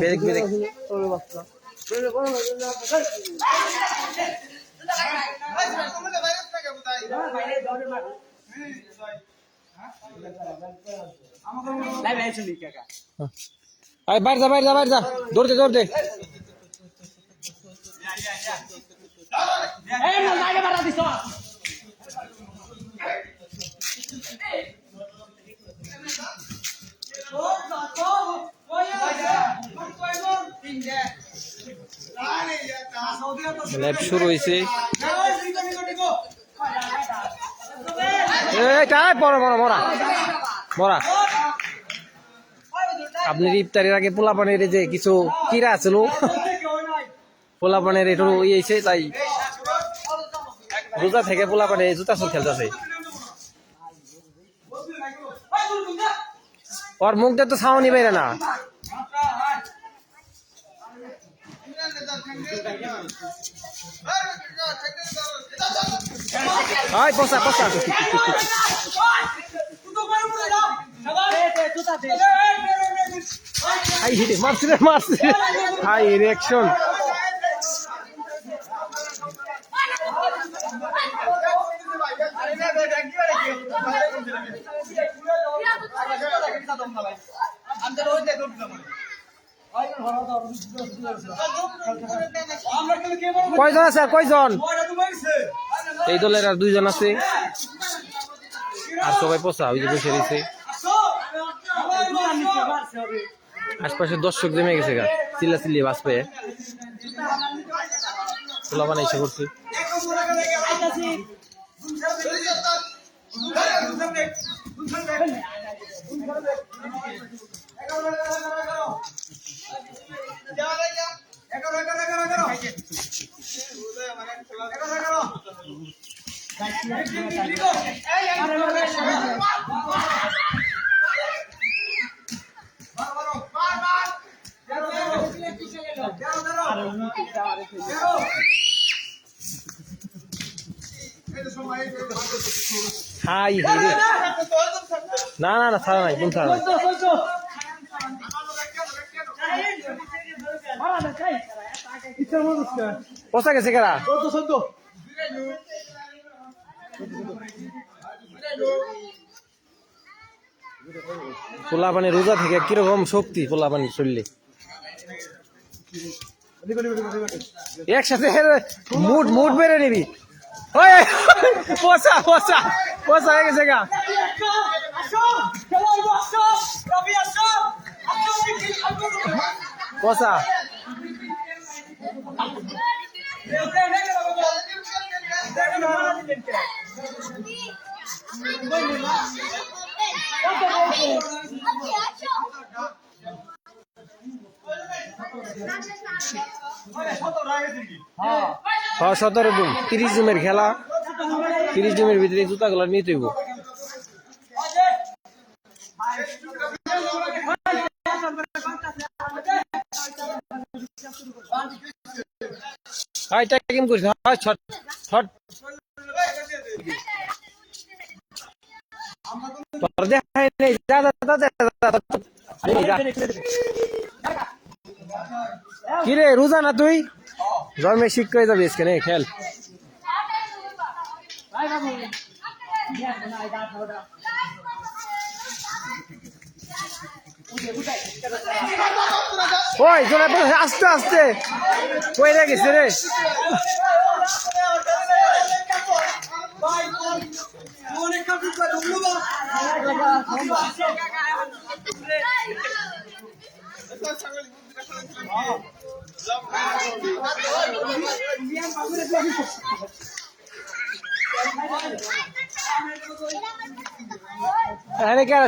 বেরেক বাইরে যা বাইরে যা বাইরে যা। দৌড়তে দৌড়তে ল্যাব শুরু হয়েছে এইটাই বড় বড় মরা মরা আপনার ইফতারের আগে পোলা পানের যে কিছু কিরা আছিল পোলা পানের একটু ইয়েছে তাই রোজা থেকে পোলা পানে জুতা চুল খেলতেছে। ওর মুখ দিয়ে তো ছাউনি বেরে না। আয় পচা পচা হাই হিটে মারছে মারছে হাই রিয়াকশন কয়জন আছে? কয়জন? এই দলের আর দুইজন আছে। আর সবাই পচা, ওই যে বসে রয়েছে। আশপাশে দর্শক জমে গেছে গা। চিল্লা চিল্লি বাস পেয়ে খোলা বানাইছে করছে। হাই না না না, ছাড়া নাই কোন ছাড়া নাই। গেছে পোলা পানি রোজা থেকে কীরকম শক্তি পোলা পানি চললে একসাথে মুড মুড বেড়ে নিবি। ওই পচা পচা পচা হয়ে গেছে গা। পচা হ্যাঁ। সতেরো জুন তিরিশ জুনের খেলা। তিরিশ জুনের ভিতরে জুতাগুলো নিতে হইব হাই টাইম করিস হাই ছট ছট। তোর দেখাই নেই। যা যা যা যা, যা, যা, যা। কি রে রোজা না তুই? জন্মে শিক্ষা যাবি আজকে নে খেল। ওই জোরে আস্তে আস্তে। কই রে গেছে রে?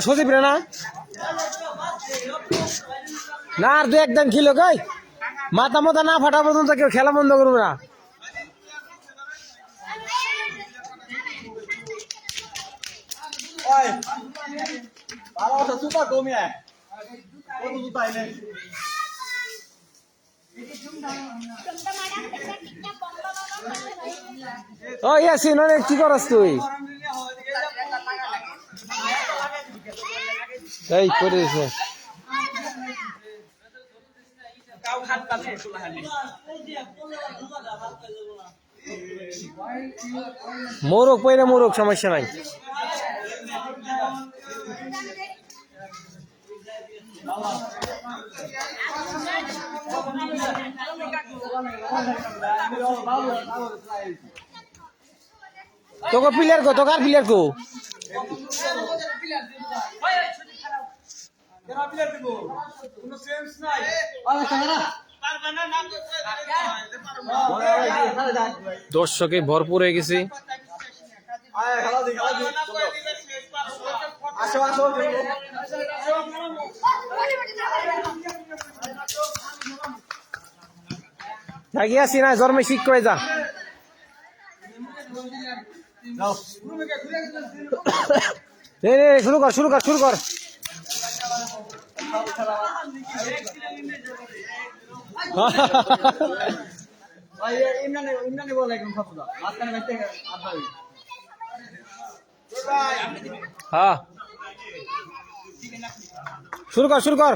সজীব রে না? আর দু একদম খিলো কই মাথা মাথা না ফাটা পর্যন্ত কেউ খেলা বন্ধ করবে না। কত ও ইয়াসিন অনেক কি করস তুই? এই করে দিছে। মোরগ পয়রা মোরগ সমস্যা নাই। তোকে প্লেয়ার কো তোকার প্লেয়ার কো। দর্শকে ভরপুর হয়ে গেছি। আসো আসো। জাগি আছি না জন্মে শিখ করে যা। শুরু কর শুরু কর শুরু কর। হ্যাঁ। শুরু কর শুরু কর।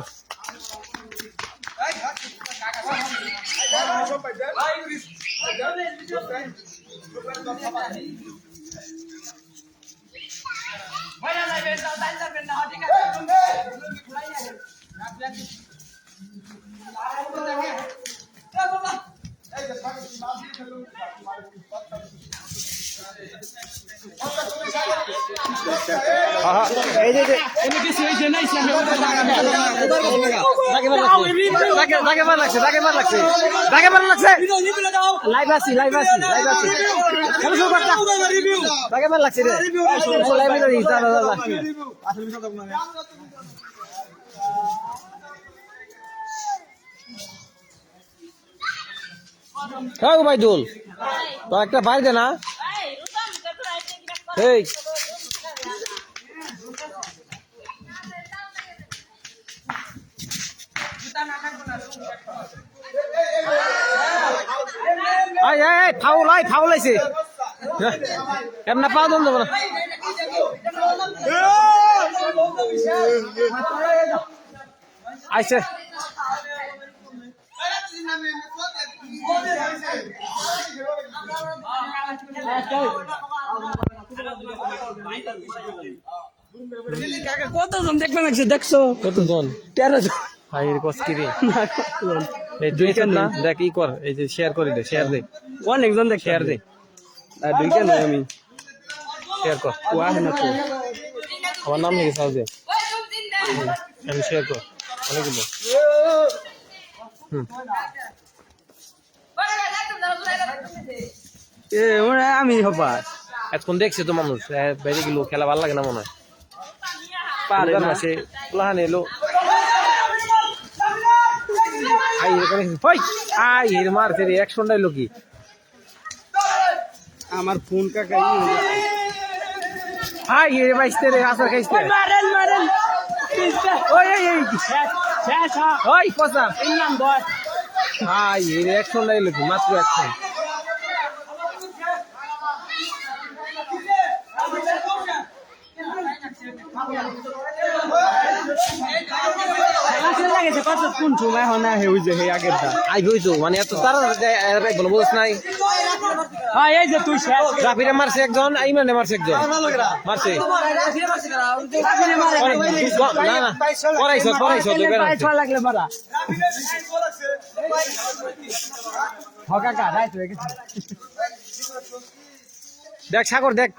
হ্যাঁ, এই যে যে তাকে মার লাগছে তাকে তাকে মার লাগছে তাকে মার লাগছে তাকে মার লাগছে লাইভ আছি লাইভ আছি লাইভ আছি খেলা শুরু কর তাকে মার লাগছে রে লাইভ দাদা দাদা আসলে বিষয় তো একটা বাইর না এই আয় আয় ফাউল আয় ফাউল আইছে। এমনা পা দম দেবো আইছে। কতজন দেখবে লাগছে দেখছ? কতজন? তেরো জন। হাই রে কষ্ট রে? এই না দেখ ই কর এই যে শেয়ার করে দে শেয়ার দে। অনেকজন দেখ শেয়ার দে। আর দুই কেন আমি? শেয়ার কর। ও আহে না তো। আমার নাম লিখে সাজ। দে আমি শেয়ার কর। অনেকগুলো এ ওরা আমি হবা। এতক্ষণ দেখছে তো মানুষ বাইরে গেলো খেলা ভালো লাগে না মনে হয়। পারে মাসে প্লান এলো। এখানে ভাই আই এর মারছে রে অ্যাকশনটা এলো কি আমার ফোন কাকা আই এর বাইসতে রে আসার খাইছে মারেন মারেন ওই এই এই। শেষ ওই পচা। ইনাম বয় আই এর অ্যাকশনটা এলো মাত্র অ্যাকশন আসলে লাগেছে কত কোন সময় হয় না হে যে হে আই হইতো মানে এত তারা নাই? হ্যাঁ এই যে তুই শেষ। রাফিরে মারছে একজন আইমানে মারছে একজন। মারছে। না না ছয় লাগলে মারা। হ কাকা রাইট হয়ে গেছে। দেখ সাগর দেখ।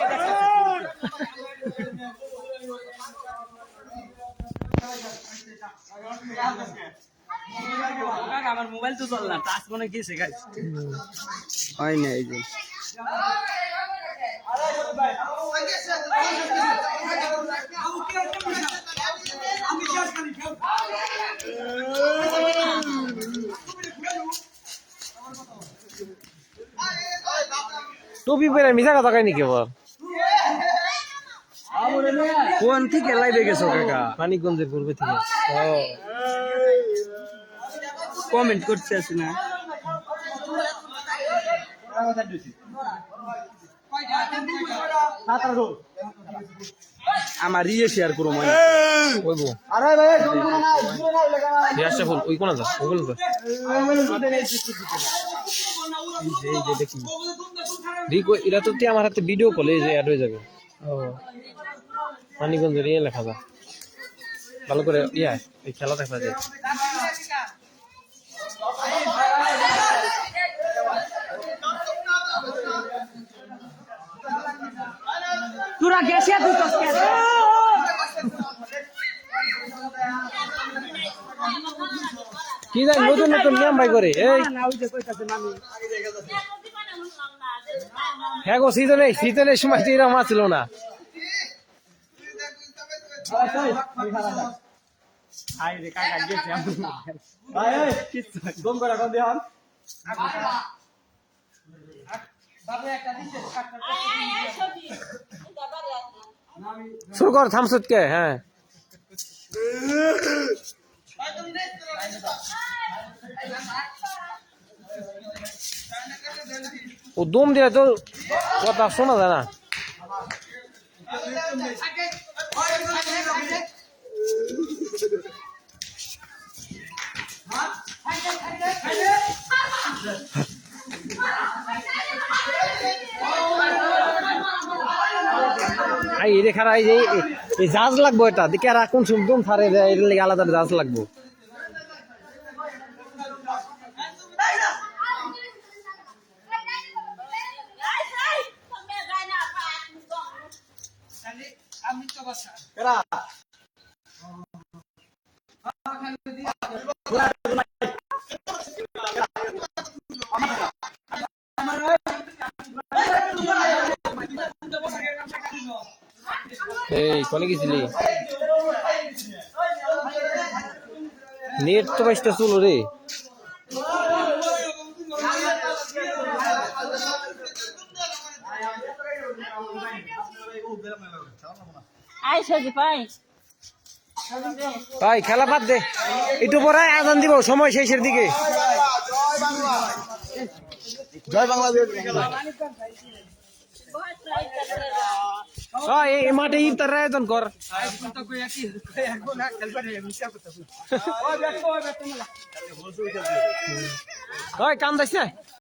কাকা আমার মোবাইল তো চল না টাচ মনে গেছে গাইস হয় না এই যে। টুপি পরে মিশা কথা কয় নাকি আবার কোন থেকে লাইভে গেছো কাকা? মানিকগঞ্জের পূর্বে থেকে। কমেন্ট করতে আসি না। আমার ইয়ে শেয়ার করো মানে ওই আরে ভাই না ফুল ওই কোনা যা এই যে দেখি। এরা তো তে আমার হাতে ভিডিও কলে যে অ্যাড হয়ে যাবে। ও। ইয়ে লেখা ভালো করে ইয়া এই খেলা দেখা যায়। তোরা গেছে তুই তো কি জানি নতুন নতুন নিয়ম ভাই করে এই। হ্যাঁ গো সিজনে সিজনের সময় তো এরকম ছিল না। আই রে কাকা গেছে ভাই এই দম করে কোন দিহান শুরু কর থামসুত কে হ্যাঁ। ও দম দিয়ে তো কথা শোনা যায় না। এই যে এই- এই জাজ লাগবো এটা। দেখে আর কোন সুন্দর দেয়, এর লাগে আলাদা জাজ লাগবো কেরা এই কোনে গেছিলি? নেট তো বাইশটা চলো রে। আই সজি পাই ভাই খেলা বাদ দে। একটু পরে আজান দিব সময় শেষের দিকে। জয় বাংলাদেশ এই মাঠে ইফতার আয়োজন কর হয় দাস দাইছে